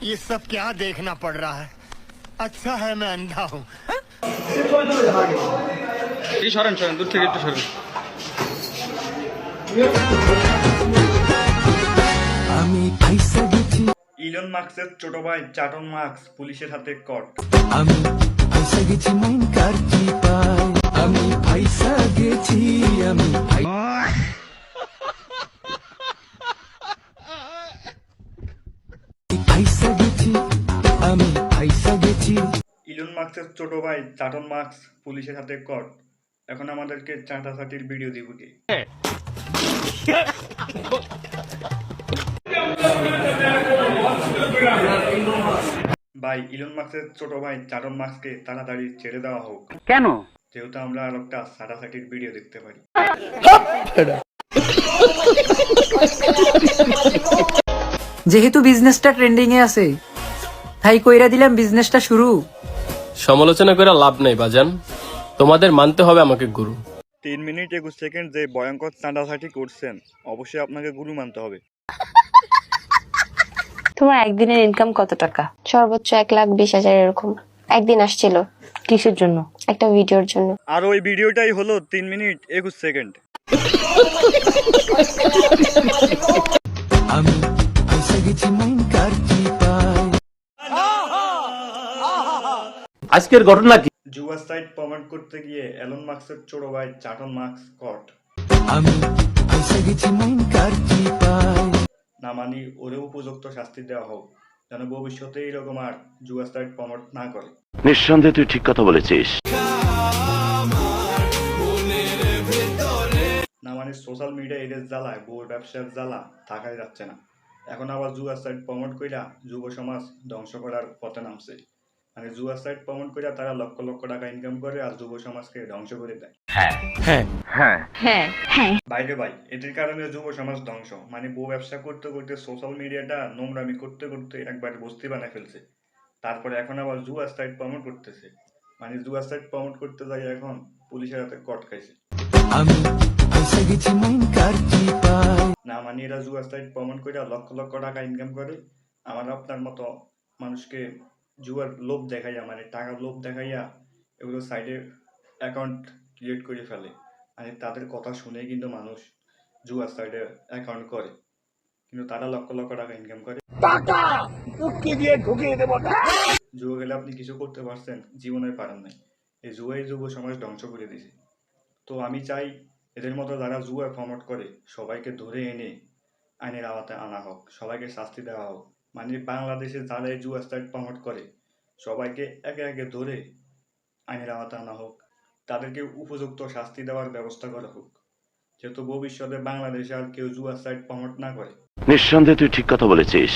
ये सब क्या देखना पड़ रहा है अच्छा है मैं अंधा हूँ এই সরেন সরেন দূর থেকে একটু সরেন আমি ফাইসা গেছি ইলন মার্কসের ছোট ভাই চাটন মার্কস পুলিশের হাতে কট আমি ফাইসা গেছি মাইন কার ফাইসা গেছি আমি ফাইসা গেছি। ইলন মার্কসের ছোট ভাই চাটন মার্কস পুলিশের হাতে কট এখন আমাদেরকে চাঁটাচাটির ভিডিও দিব কি ভাই ইলন মার্কসের ছোট ভাই চাটন মার্কসকে তাড়াতাড়ি ছেড়ে দেওয়া হোক। কেন? যেহেতু আমরা আর একটা চাটাচাটির ভিডিও দেখতে পারি। যেহেতু বিজনেসটা ট্রেন্ডিং এ আছে তাই কইরা দিলাম বিজনেসটা শুরু। সমালোচনা করে লাভ নেই বাজান। তোমাদের মানতে হবে আমাকে গুরু। তিন মিনিট একুশ সেকেন্ড যে ভয়ঙ্কর চাঁটাচাটি করছেন অবশ্যই আপনাকে গুরু মানতে হবে। তোমার একদিনের ইনকাম কত টাকা? সর্বোচ্চ এক লাখ বিশ হাজার এরকম। একদিন আসছিল কিসের জন্য? একটা ভিডিওর জন্য। আর ওই ভিডিওটাই হলো তিন মিনিট একুশ সেকেন্ড। আমি কার কি আজকের ঘটনা কি? জুয়া সাইট প্রমাণ করতে গিয়ে এলন মার্কসের ছোট ভাই চাটন মার্কস কট। আমি গেছি কার কি পাই না মানি ওরে উপযুক্ত শাস্তি দেওয়া হোক যেন ভবিষ্যতে এরকম আর জুয়া সাইট প্রমোট না করে। নিঃসন্দেহে তুই ঠিক কথা বলেছিস। না মানে সোশ্যাল মিডিয়া এদের জ্বালায় বউর ব্যবসার জ্বালা থাকাই যাচ্ছে না। এখন আবার জুয়া সাইট প্রমোট কইরা যুব সমাজ ধ্বংস করার পথে নামছে। মানে জুয়া সাইট প্রমোট কইরা তারা লক্ষ লক্ষ টাকা ইনকাম করে আর যুব সমাজকে ধ্বংস করে দেয়। হ্যাঁ। বাইরে ভাই এদের কারণে যুব সমাজ ধ্বংস। মানে বউ ব্যবসা করতে করতে সোশ্যাল মিডিয়াটা নোংরামি করতে করতে একবার বস্তি বানায় ফেলছে। তারপরে এখন আবার জুয়া সাইট প্রমোট করতেছে। মানে জুয়া সাইট প্রমোট করতে যাই এখন পুলিশের হাতে কট খাইছে। আমি মানে এরা জুয়া সাইট প্রমোট করে লক্ষ লক্ষ টাকা ইনকাম করে আমার আপনার মতো মানুষকে জুয়ার লোভ দেখাইয়া মানে টাকার লোভ দেখাইয়া এগুলো সাইডে অ্যাকাউন্ট ক্রিয়েট করে ফেলে। মানে তাদের কথা শুনে কিন্তু মানুষ জুয়া সাইডে অ্যাকাউন্ট করে। কিন্তু তারা লক্ষ লক্ষ টাকা ইনকাম করে। জুয়া গেলে আপনি কিছু করতে পারছেন জীবনে পারেন নাই। এই জুয়াই যুব সমাজ ধ্বংস করে দিয়েছে। তো আমি চাই এদের মতো যারা জুয়া প্রমোট করে, সবাইকে ধরে এনে আইনের আওতায় আনা হোক, সবাইকে শাস্তি দেওয়া হোক। মানে বাংলাদেশে যারা এই জুয়া সাইট প্রমোট করে, সবাইকে একে একে ধরে আইনের আওতায় আনা হোক। তাদেরকে উপযুক্ত শাস্তি দেওয়ার ব্যবস্থা করা হোক। যেহেতু ভবিষ্যতে বাংলাদেশে আর কেউ জুয়া সাইট প্রমোট না করে। নিঃসন্দেহে তুই ঠিক কথা বলেছিস।